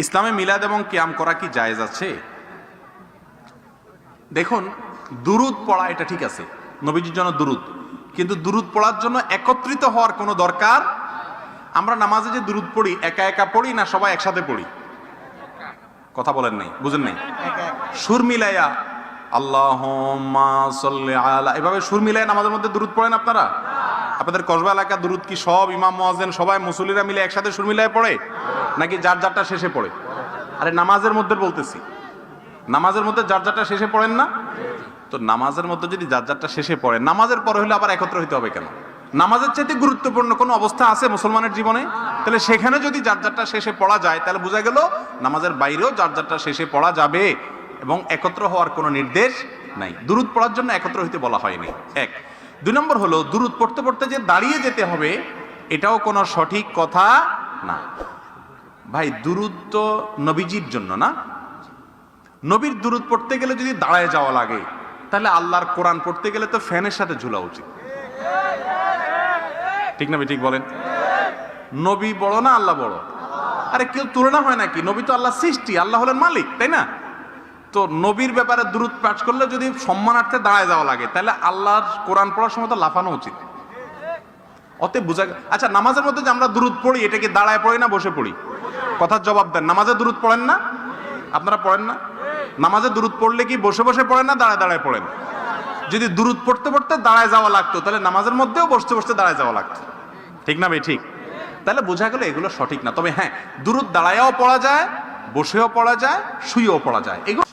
ইসলামে মিলাদ এবং কিয়াম করা কি জায়েজ আছে? দেখুন, দুরুদ পড়া এটা ঠিক আছে, নবীজির জন্য দুরুদ। কিন্তু দুরুদ পড়ার জন্য একত্রিত হওয়ার কোনো দরকার? আমরা নামাজে যে দুরুদ পড়ি, একা একা পড়ি না সবাই একসাথে পড়ি? কথা বলেন নাই, বুঝেন নাই? সুর মিলাইয়া আল্লাহ আলা, এভাবে সুর মিলাইয়া নামাজের মধ্যে দুরুদ পড়েন আপনারা? আপনাদের কসবা এলাকা দুরুদ কি সব ইমাম মোয়াজেন সবাই মুসল্লিরা মিলে একসাথে সুর মিলায় পড়ে? নাকি যার যারটা শেষে পড়ে? আরে নামাজের মধ্যে বলতেছি। নামাজের মধ্যে যার যারটা শেষে পড়েন না? তো নামাজের মধ্যে যদি যার যারটা শেষে পড়ে, নামাজের পরে হলে আবার একত্র হইতে হবে কেন? নামাজের চাইতে গুরুত্বপূর্ণ কোনো অবস্থা আছে মুসলমানের জীবনে? তাহলে সেখানে যদি যার যারটা শেষে পড়া যায়, তাহলে বোঝা গেল নামাজের বাইরেও যার যারটা শেষে পড়া যাবে এবং একত্র হওয়ার কোনো নির্দেশ নাই। দুরুদ পড়ার জন্য একত্র হইতে বলা হয়নি। এক। দুই নম্বর হলো, দুরুদ পড়তে পড়তে যে দাঁড়িয়ে যেতে হবে, এটাও কোনো সঠিক কথা না। ভাই, দুরুদ তো নবীজির জন্য না? নবীর দুরুদ পড়তে গেলে যদি দাঁড়ায় যাওয়া লাগে, তাহলে আল্লাহর কোরআন পড়তে গেলে তো ফ্যানের সাথে ঝুলা উচিত। ঠিক না ঠিক বলেন? নবী বড় না আল্লাহ বড়? আরে, কেউ তুলনা হয় নাকি? নবী তো আল্লাহ সৃষ্টি, আল্লাহ হলেন মালিক, তাই না? তো নবীর ব্যাপারে দূরত পাঠ করলে যদি সম্মানার্থে দাঁড়ায় যাওয়া লাগে, তাহলে আল্লাহর কোরআন পড়ার সময় তো লাফানো উচিত। অতএব বুঝা আচ্ছা নামাজের মধ্যে যে আমরা দূরত পড়ি, এটা কি দাঁড়ায় পড়ি না বসে পড়ি? কথার জবাব দেন। নামাজে দূরত পড়েন না? আপনারা পড়েন না? নামাজে দূরত পড়লে কি বসে বসে পড়েন না দাঁড়ায় দাঁড়ায় পড়েন? যদি দূরত পড়তে পড়তে দাঁড়ায় যাওয়া লাগতো, তাহলে নামাজের মধ্যেও বসতে বসতে দাঁড়ায় যাওয়া লাগতো। ঠিক না ভাই? ঠিক। তাহলে বোঝা গেল এগুলো সঠিক না। তবে হ্যাঁ দূরত দাঁড়ায়ও পড়া যায়, বসেও পড়া যায়, শুয়েও পড়া যায়। এগুলো